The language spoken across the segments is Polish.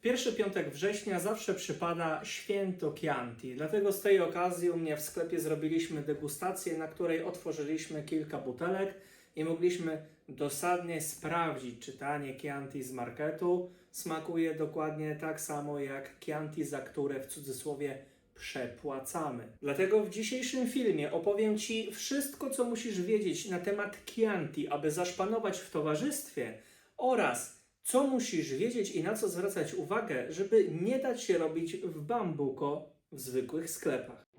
Pierwszy piątek września zawsze przypada święto Chianti, dlatego z tej okazji u mnie w sklepie zrobiliśmy degustację, na której otworzyliśmy kilka butelek i mogliśmy dosadnie sprawdzić, czy tanie Chianti z marketu smakuje dokładnie tak samo jak Chianti, za które w cudzysłowie przepłacamy. Dlatego w dzisiejszym filmie opowiem Ci wszystko, co musisz wiedzieć na temat Chianti, aby zaszpanować w towarzystwie oraz co musisz wiedzieć i na co zwracać uwagę, żeby nie dać się robić w bambuko w zwykłych sklepach.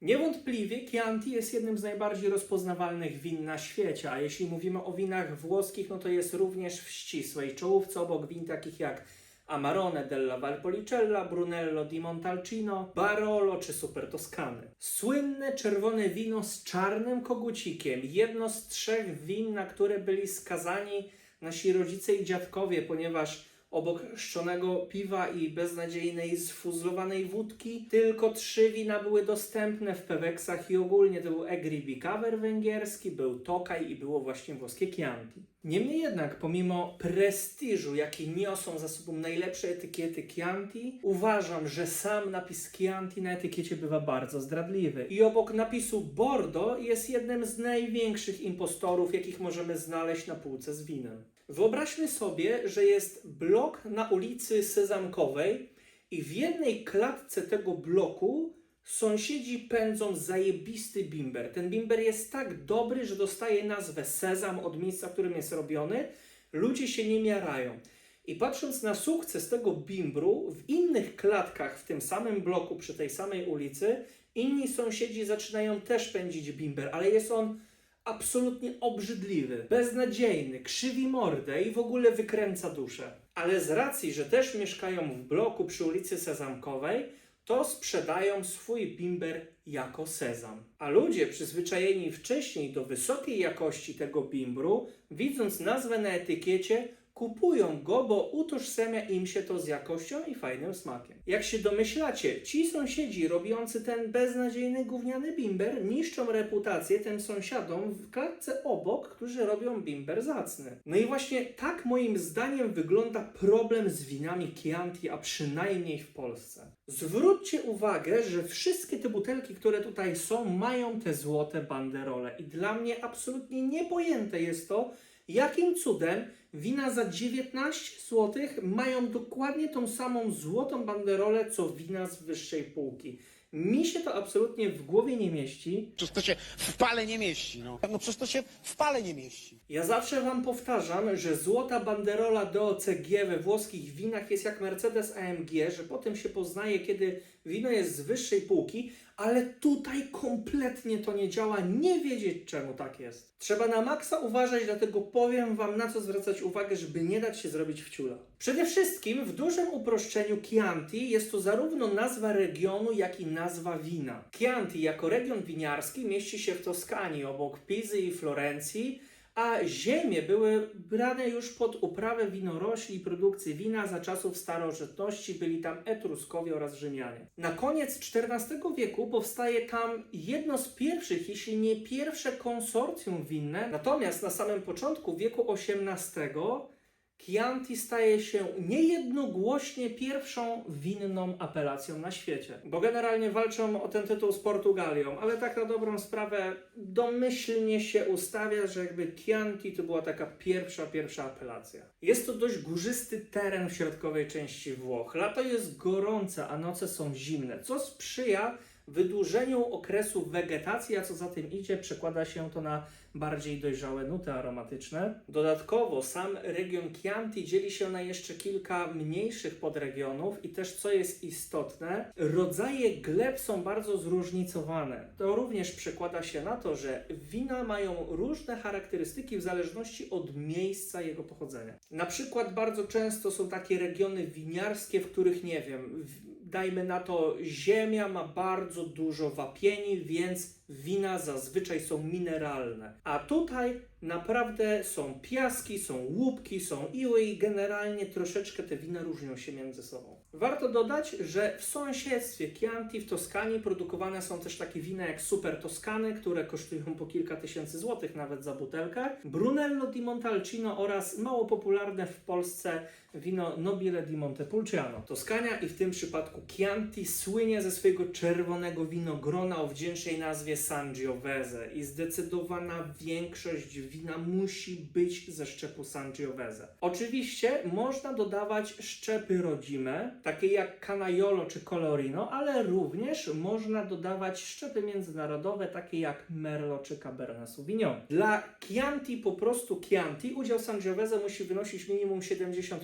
Niewątpliwie Chianti jest jednym z najbardziej rozpoznawalnych win na świecie, a jeśli mówimy o winach włoskich, no to jest również w ścisłej czołówce obok win takich jak Amarone della Valpolicella, Brunello di Montalcino, Barolo czy Super Toscany. Słynne czerwone wino z czarnym kogucikiem, jedno z trzech win, na które byli skazani nasi rodzice i dziadkowie, ponieważ obok szczonego piwa i beznadziejnej sfuzlowanej wódki tylko trzy wina były dostępne w Peweksach i ogólnie to był Egri Kawer węgierski, był Tokaj i było właśnie włoskie Chianti. Niemniej jednak, pomimo prestiżu, jaki niosą za sobą najlepsze etykiety Chianti, uważam, że sam napis Chianti na etykiecie bywa bardzo zdradliwy. I obok napisu Bordeaux jest jednym z największych impostorów, jakich możemy znaleźć na półce z winem. Wyobraźmy sobie, że jest blok na ulicy Sezamkowej i w jednej klatce tego bloku sąsiedzi pędzą zajebisty bimber. Ten bimber jest tak dobry, że dostaje nazwę Sezam od miejsca, w którym jest robiony. Ludzie się nie miarają. I patrząc na sukces tego bimbru, w innych klatkach w tym samym bloku, przy tej samej ulicy, inni sąsiedzi zaczynają też pędzić bimber, ale jest on absolutnie obrzydliwy, beznadziejny, krzywi mordę i w ogóle wykręca duszę. Ale z racji, że też mieszkają w bloku przy ulicy Sezamkowej, to sprzedają swój bimber jako sezam. A ludzie przyzwyczajeni wcześniej do wysokiej jakości tego bimbru, widząc nazwę na etykiecie, kupują go, bo utożsamia im się to z jakością i fajnym smakiem. Jak się domyślacie, ci sąsiedzi robiący ten beznadziejny gówniany bimber niszczą reputację tym sąsiadom w klatce obok, którzy robią bimber zacny. No i właśnie tak moim zdaniem wygląda problem z winami Chianti, a przynajmniej w Polsce. Zwróćcie uwagę, że wszystkie te butelki, które tutaj są, mają te złote banderole i dla mnie absolutnie niepojęte jest to, Jakim cudem wina za 19 zł mają dokładnie tą samą złotą banderolę, co wina z wyższej półki? Mi się to absolutnie w głowie nie mieści. Przecież to się w pale nie mieści, no. No przecież to się w pale nie mieści. Ja zawsze Wam powtarzam, że złota banderola DOCG we włoskich winach jest jak Mercedes AMG, że potem się poznaje, kiedy wino jest z wyższej półki, ale tutaj kompletnie to nie działa, nie wiedzieć czemu tak jest. Trzeba na maksa uważać, dlatego powiem Wam na co zwracać uwagę, żeby nie dać się zrobić w ciula. Przede wszystkim w dużym uproszczeniu Chianti jest to zarówno nazwa regionu, jak i nazwa wina. Chianti jako region winiarski mieści się w Toskanii obok Pizy i Florencji, a ziemie były brane już pod uprawę winorośli i produkcję wina za czasów starożytności, byli tam Etruskowie oraz Rzymianie. Na koniec XIV wieku powstaje tam jedno z pierwszych, jeśli nie pierwsze konsorcjum winne, natomiast na samym początku wieku XVIII Chianti staje się niejednogłośnie pierwszą winną apelacją na świecie. Bo generalnie walczą o ten tytuł z Portugalią, ale tak na dobrą sprawę domyślnie się ustawia, że jakby Chianti to była taka pierwsza, pierwsza apelacja. Jest to dość górzysty teren w środkowej części Włoch. Lato jest gorące, a noce są zimne, co sprzyja wydłużeniu okresu wegetacji, a co za tym idzie, przekłada się to na bardziej dojrzałe nuty aromatyczne. Dodatkowo sam region Chianti dzieli się na jeszcze kilka mniejszych podregionów i też co jest istotne, rodzaje gleb są bardzo zróżnicowane. To również przekłada się na to, że wina mają różne charakterystyki w zależności od miejsca jego pochodzenia. Na przykład bardzo często są takie regiony winiarskie, w których nie wiem, dajmy na to, ziemia ma bardzo dużo wapieni, więc wina zazwyczaj są mineralne. A tutaj naprawdę są piaski, są łupki, są iły i generalnie troszeczkę te wina różnią się między sobą. Warto dodać, że w sąsiedztwie Chianti w Toskanii produkowane są też takie wina jak Super Toskany, które kosztują po kilka tysięcy złotych nawet za butelkę, Brunello di Montalcino oraz mało popularne w Polsce wino Nobile di Montepulciano. Toskania i w tym przypadku Chianti słynie ze swojego czerwonego winogrona o wdzięcznej nazwie Sangiovese i zdecydowana większość wina musi być ze szczepu Sangiovese. Oczywiście można dodawać szczepy rodzime, takie jak Canaiolo czy Colorino, ale również można dodawać szczepy międzynarodowe, takie jak Merlot czy Cabernet Sauvignon. Dla Chianti po prostu Chianti udział Sangiovese musi wynosić minimum 70%,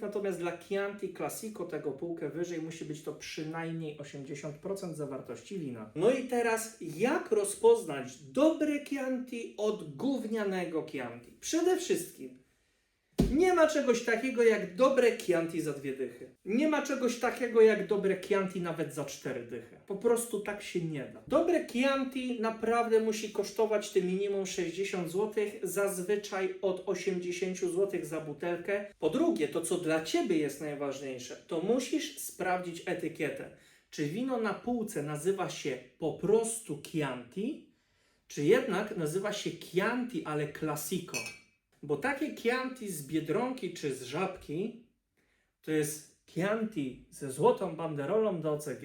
natomiast dla Chianti Classico tego półkę wyżej musi być to przynajmniej 80% zawartości wina. No i teraz jak rozpoznać dobre Chianti od gównianego Chianti? Przede wszystkim nie ma czegoś takiego jak dobre Chianti za dwie dychy. Nie ma czegoś takiego jak dobre Chianti nawet za cztery dychy. Po prostu tak się nie da. Dobre Chianti naprawdę musi kosztować te minimum 60 zł, zazwyczaj od 80 zł za butelkę. Po drugie, to co dla Ciebie jest najważniejsze, to musisz sprawdzić etykietę. Czy wino na półce nazywa się po prostu Chianti, czy jednak nazywa się Chianti, ale Classico. Bo takie Chianti z Biedronki czy z Żabki to jest Chianti ze złotą banderolą do OCG,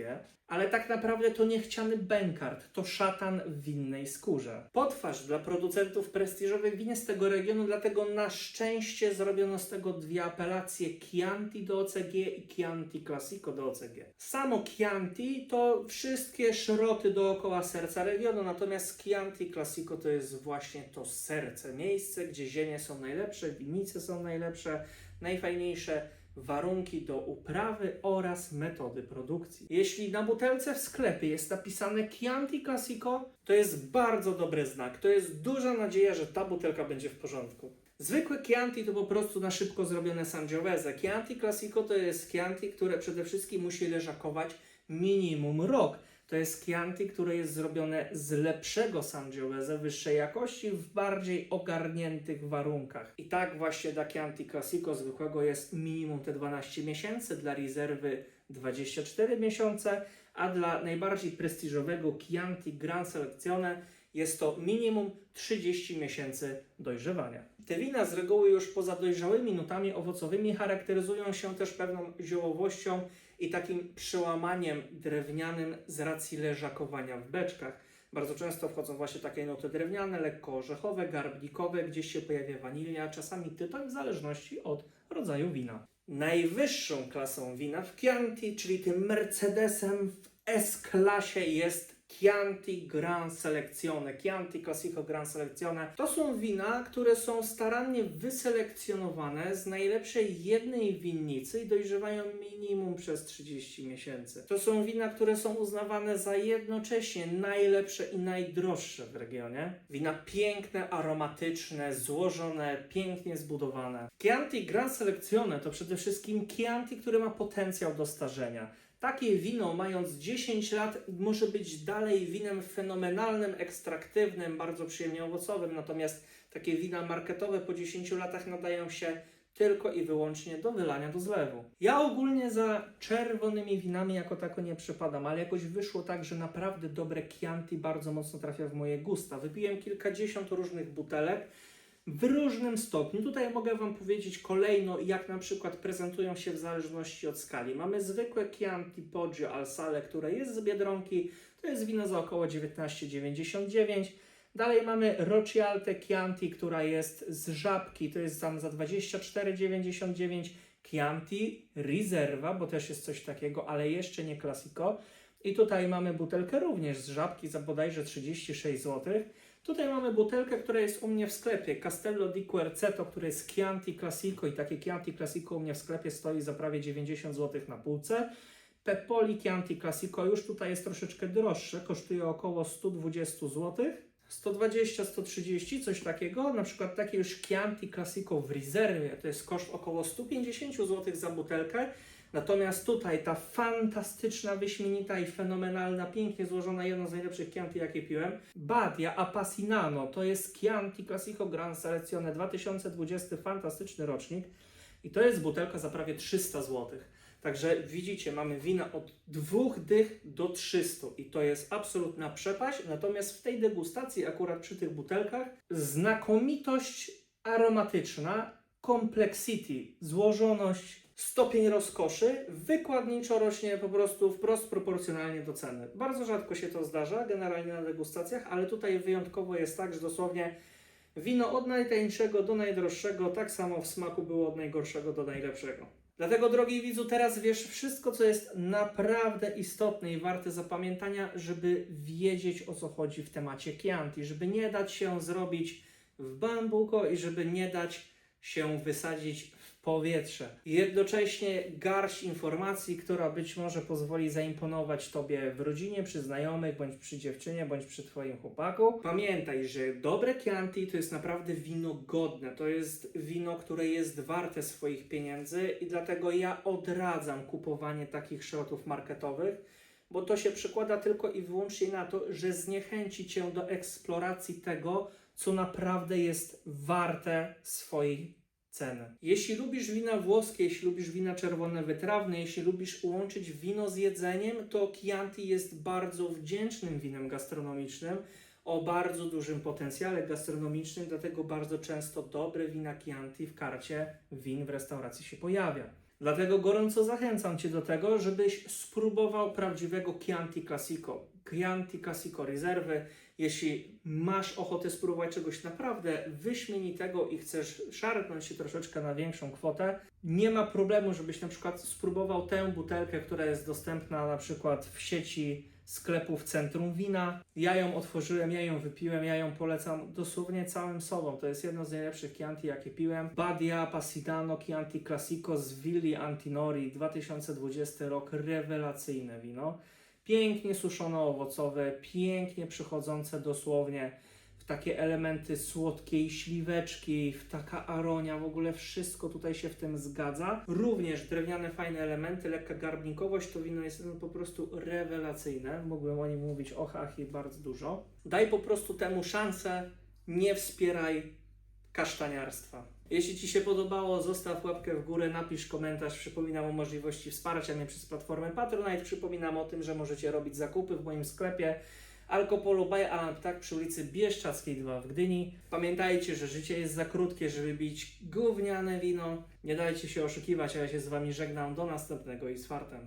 ale tak naprawdę to niechciany bękart, to szatan w winnej skórze. Potwarz dla producentów prestiżowych win z tego regionu, dlatego na szczęście zrobiono z tego dwie apelacje Chianti do OCG i Chianti Classico do OCG. Samo Chianti to wszystkie szroty dookoła serca regionu, natomiast Chianti Classico to jest właśnie to serce, miejsce, gdzie ziemie są najlepsze, winnice są najlepsze, najfajniejsze, warunki do uprawy oraz metody produkcji. Jeśli na butelce w sklepie jest napisane Chianti Classico, to jest bardzo dobry znak. To jest duża nadzieja, że ta butelka będzie w porządku. Zwykłe Chianti to po prostu na szybko zrobione Sangiovese. Chianti Classico to jest Chianti, które przede wszystkim musi leżakować minimum rok. To jest Chianti, które jest zrobione z lepszego Sangiovese, wyższej jakości, w bardziej ogarniętych warunkach. I tak właśnie dla Chianti Classico zwykłego jest minimum te 12 miesięcy, dla rezerwy 24 miesiące, a dla najbardziej prestiżowego Chianti Gran Selezione jest to minimum 30 miesięcy dojrzewania. Te wina z reguły już poza dojrzałymi nutami owocowymi charakteryzują się też pewną ziołowością i takim przełamaniem drewnianym z racji leżakowania w beczkach. Bardzo często wchodzą właśnie takie nuty drewniane, lekko orzechowe, garbnikowe, gdzieś się pojawia wanilia, czasami tytoń, w zależności od rodzaju wina. Najwyższą klasą wina w Chianti, czyli tym Mercedesem w S-klasie jest Chianti Gran Selezione, Chianti Classico Gran Selezione. To są wina, które są starannie wyselekcjonowane z najlepszej jednej winnicy i dojrzewają minimum przez 30 miesięcy. To są wina, które są uznawane za jednocześnie najlepsze i najdroższe w regionie. Wina piękne, aromatyczne, złożone, pięknie zbudowane. Chianti Gran Selezione to przede wszystkim Chianti, który ma potencjał do starzenia. Takie wino, mając 10 lat, może być dalej winem fenomenalnym, ekstraktywnym, bardzo przyjemnie owocowym, natomiast takie wina marketowe po 10 latach nadają się tylko i wyłącznie do wylania do zlewu. Ja ogólnie za czerwonymi winami jako tako nie przepadam, ale jakoś wyszło tak, że naprawdę dobre Chianti bardzo mocno trafia w moje gusta. Wypiłem kilkadziesiąt różnych butelek, w różnym stopniu. Tutaj mogę Wam powiedzieć kolejno, jak na przykład prezentują się w zależności od skali. Mamy zwykłe Chianti Poggio al Sale, które jest z Biedronki, to jest wino za około 19,99. Dalej mamy Roccialte Chianti, która jest z Żabki, to jest tam za 24,99. Chianti Riserva, bo też jest coś takiego, ale jeszcze nie Classico. I tutaj mamy butelkę również z Żabki za bodajże 36 zł. Tutaj mamy butelkę, która jest u mnie w sklepie. Castello di Querceto, które jest Chianti Classico i takie Chianti Classico u mnie w sklepie stoi za prawie 90 zł na półce. Pepoli Chianti Classico już tutaj jest troszeczkę droższe, kosztuje około 120 zł. 120-130, coś takiego. Na przykład takie już Chianti Classico w rezerwie to jest koszt około 150 zł za butelkę. Natomiast tutaj ta fantastyczna, wyśmienita i fenomenalna, pięknie złożona, jedna z najlepszych Chianti, jakie piłem. Badia Appassinano to jest Chianti Classico Gran Selezione 2020, fantastyczny rocznik. I to jest butelka za prawie 300 zł. Także widzicie, mamy wina od dwóch dych do 300 i to jest absolutna przepaść. Natomiast w tej degustacji, akurat przy tych butelkach, znakomitość aromatyczna, complexity, złożoność, stopień rozkoszy wykładniczo rośnie po prostu wprost proporcjonalnie do ceny. Bardzo rzadko się to zdarza generalnie na degustacjach, ale tutaj wyjątkowo jest tak, że dosłownie wino od najtańszego do najdroższego, tak samo w smaku było od najgorszego do najlepszego. Dlatego, drogi widzu, teraz wiesz wszystko, co jest naprawdę istotne i warte zapamiętania, żeby wiedzieć o co chodzi w temacie Chianti, żeby nie dać się zrobić w bambuko i żeby nie dać się wysadzić w powietrze. Jednocześnie garść informacji, która być może pozwoli zaimponować Tobie w rodzinie, przy znajomych, bądź przy dziewczynie, bądź przy Twoim chłopaku. Pamiętaj, że dobre Chianti to jest naprawdę wino godne. To jest wino, które jest warte swoich pieniędzy i dlatego ja odradzam kupowanie takich szrotów marketowych, bo to się przekłada tylko i wyłącznie na to, że zniechęci Cię do eksploracji tego, co naprawdę jest warte swojej ceny. Jeśli lubisz wina włoskie, jeśli lubisz wina czerwone wytrawne, jeśli lubisz łączyć wino z jedzeniem, to Chianti jest bardzo wdzięcznym winem gastronomicznym o bardzo dużym potencjale gastronomicznym, dlatego bardzo często dobre wina Chianti w karcie win w restauracji się pojawia. Dlatego gorąco zachęcam Cię do tego, żebyś spróbował prawdziwego Chianti Classico. Chianti Classico rezerwy. Jeśli masz ochotę spróbować czegoś naprawdę wyśmienitego i chcesz szarpnąć się troszeczkę na większą kwotę, nie ma problemu, żebyś na przykład spróbował tę butelkę, która jest dostępna na przykład w sieci sklepów Centrum Wina. Ja ją otworzyłem, ja ją wypiłem, ja ją polecam dosłownie całym sobą. To jest jedno z najlepszych Chianti, jakie piłem. Badia Passidano Chianti Classico z Willi Antinori, 2020 rok, rewelacyjne wino. Pięknie suszono-owocowe, pięknie przychodzące dosłownie w takie elementy słodkiej śliweczki, w taka aronia, w ogóle wszystko tutaj się w tym zgadza. Również drewniane fajne elementy, lekka garbnikowość, to wino jest po prostu rewelacyjne. Mógłbym o nim mówić och, ach i bardzo dużo. Daj po prostu temu szansę, nie wspieraj kasztaniarstwa. Jeśli Ci się podobało, zostaw łapkę w górę, napisz komentarz. Przypominam o możliwości wsparcia mnie przez platformę Patronite. Przypominam o tym, że możecie robić zakupy w moim sklepie Alkopolu by Alan Ptak przy ulicy Bieszczackiej 2 w Gdyni. Pamiętajcie, że życie jest za krótkie, żeby pić gówniane wino. Nie dajcie się oszukiwać, a ja się z Wami żegnam. Do następnego i z fartem.